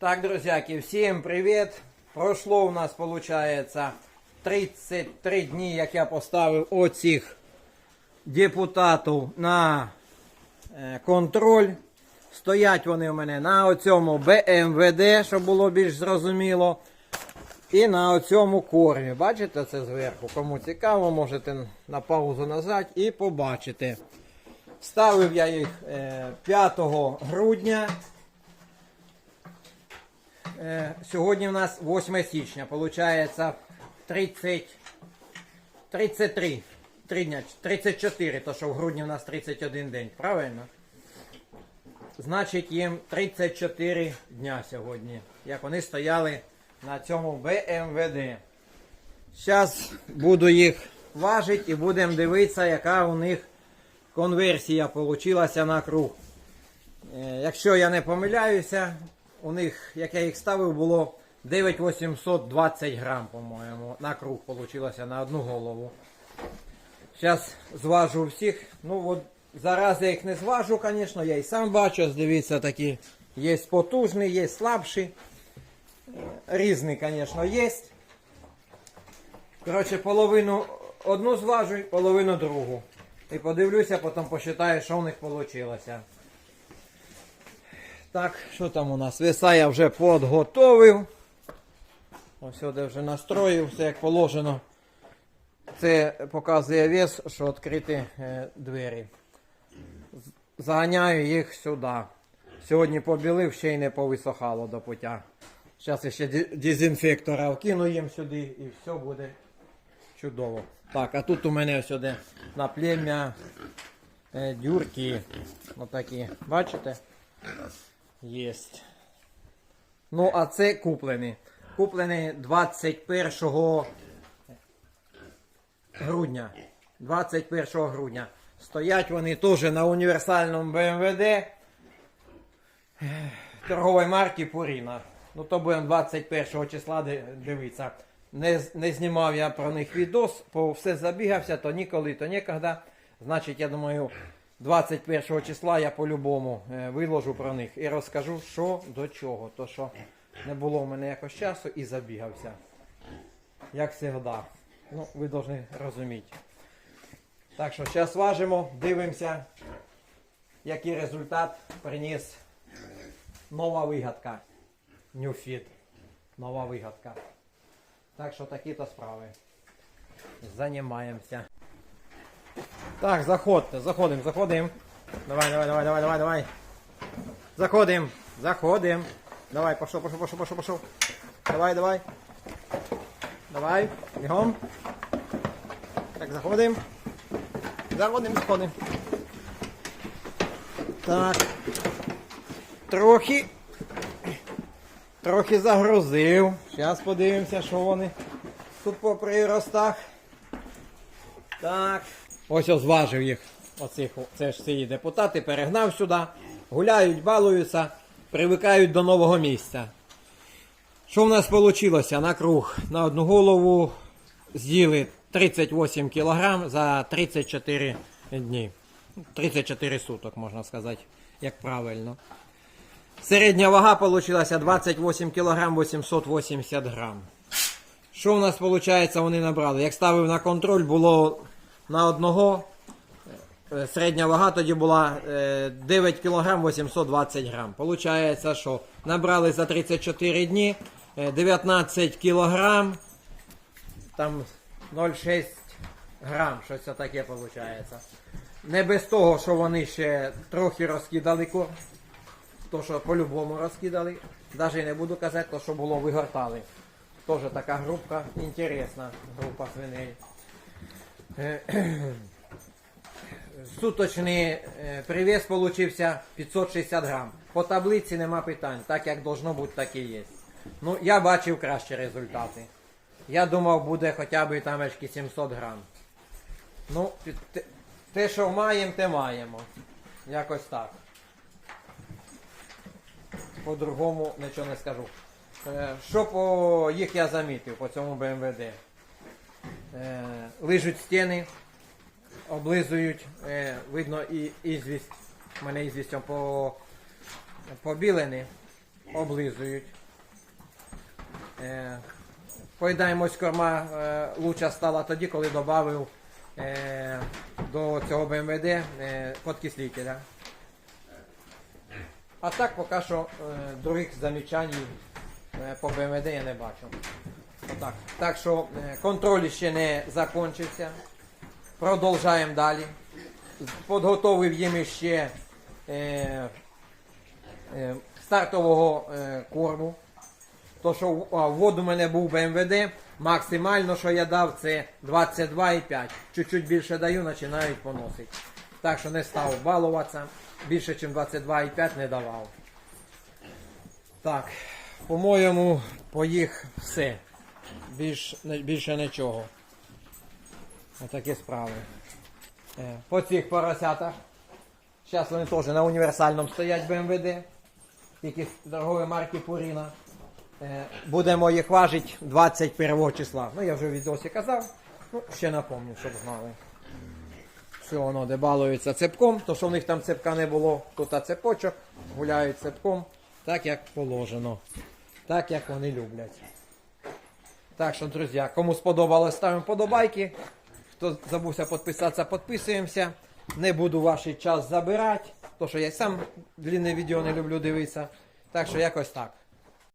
Так, друзяки, всім привіт! Пройшло у нас, виходить, 33 дні, як я поставив оцих депутатів на е, контроль. Стоять вони у мене на оцьому БМВД, щоб було більш зрозуміло. І на оцьому кормі. Бачите це зверху? Кому цікаво, можете на паузу назад і побачите. Ставив я їх е, 5 грудня. Е, Сьогодні в нас 8 січня, получається 30, 33, 3 дня, 34, то що в грудні в нас 31 день, правильно? Значить їм 34 дня сьогодні, як вони стояли на цьому БМВД. Зараз буду їх важити і будемо дивитися, яка у них конверсія вийшла на круг. Е, Якщо я не помиляюся, у них, як я їх ставив, було 9820 грам, по-моєму, на круг вийшло на одну голову. Зараз зважу всіх. Ну от зараз я їх не зважу, звісно, я і сам бачу, дивіться, такі є потужні, є слабші. Різні, звісно, є. Коротше, половину одну зважу, половину другу. І подивлюся, потім посчитаю, що в них вийшло. Так, що там у нас? Веса я вже підготовив. Ось сюди вже настроїв, все як положено. Це показує вес, що відкриті е, двері. Заганяю їх сюди. Сьогодні побілив, ще й не повисохало до пуття. Зараз ще дезінфектора вкину їм сюди і все буде чудово. Так, а тут у мене сюди на плем'я е, дюрки. Отакі. Бачите? Єсть. Ну, а це куплені. Куплені 21 грудня. 21 грудня. Стоять вони теж на універсальному БМВД торгової марки Пуріна. Ну то будемо 21 числа ди- дивитися. Не, не знімав я про них відос, бо все забігався, то ніколи, то ніколи. Значить, я думаю, 21 числа я по-любому е, виложу про них і розкажу, що до чого. То що не було в мене якось часу і забігався. Як завжди. Ну, ви повинні розуміти. Так що зараз важимо, дивимося, який результат приніс нова вигадка. Fit. Нова вигадка. Так що такі-то справи. Займаємося. Так, заходьте, заходимо, заходимо. Давай, давай, давай, давай, давай, давай. Заходимо, заходимо. Давай, пошов, пошов, пошов, пошов, пошов. Давай, давай. Давай, бігом. Так, заходимо. Заходимо, заходимо. Так. Трохи. Трохи загрузив. Зараз подивимося, що вони тут по приростах. Так. Ось ось зважив їх. Оцих, це ж ці депутати, перегнав сюди, гуляють, балуються, привикають до нового місця. Що в нас вийшло на круг? На одну голову з'їли 38 кг за 34 дні. 34 суток, можна сказати, як правильно. Середня вага вийшла 28 кг 880 грам. Що в нас виходить, вони набрали? Як ставив на контроль, було на одного. е, Середня вага тоді була е, 9 кг 820 грам. Получається, що набрали за 34 дні е, 19 кг, там 0,6 грам, щось таке виходить. Не без того, що вони ще трохи розкидали корм. То, що по-любому розкидали. Навіть не буду казати, то, що було вигортали. Теж така групка, інтересна група свиней. Е, Суточний е, привес получився 560 грам. По таблиці нема питань. Так як должно бути, так і є. Ну, я бачив кращі результати. Я думав, буде хоча б там 700 грам. Ну, те- те, що маємо, те маємо. Якось так. По-другому нічого не скажу. Е, Що по їх я замітив по цьому БМВД? Е, Лижуть стіни, облизують, е, видно і ізвість. Мене ізвістю по, побілені. облизують. Е, поїдаємось корма луча стала тоді, коли додав до цього БМВД подкислителя. А так поки що других замічань по БМВД я не бачу. Отак. Так що е, контроль ще не закінчився. Продовжаємо далі. Підготовив їм ще е, е, стартового е, корму. То, що ввод у мене був БМВД, максимально, що я дав, це 22,5. Чуть-чуть більше даю, починають поносити. Так що не став балуватися. Більше, ніж 22,5 не давав. Так, по-моєму, по їх все. Більш, більше нічого. Отакі справи. Е, По цих поросятах. Зараз вони теж на універсальному стоять БМВД. Тільки з дорогої марки Пуріна. Е, Будемо їх важити 21 числа. Ну я вже в відосі казав. Ну, ще напомню, щоб знали. Все воно де балується цепком, то що в них там цепка не було, тут а цепочок, гуляють цепком, так як положено. Так як вони люблять. Так що, друзі, кому сподобалось, ставимо подобайки. Хто забувся підписатися, підписуємося. Не буду ваш час забирати, тому що я сам длинне відео не люблю дивитися. Так що якось так.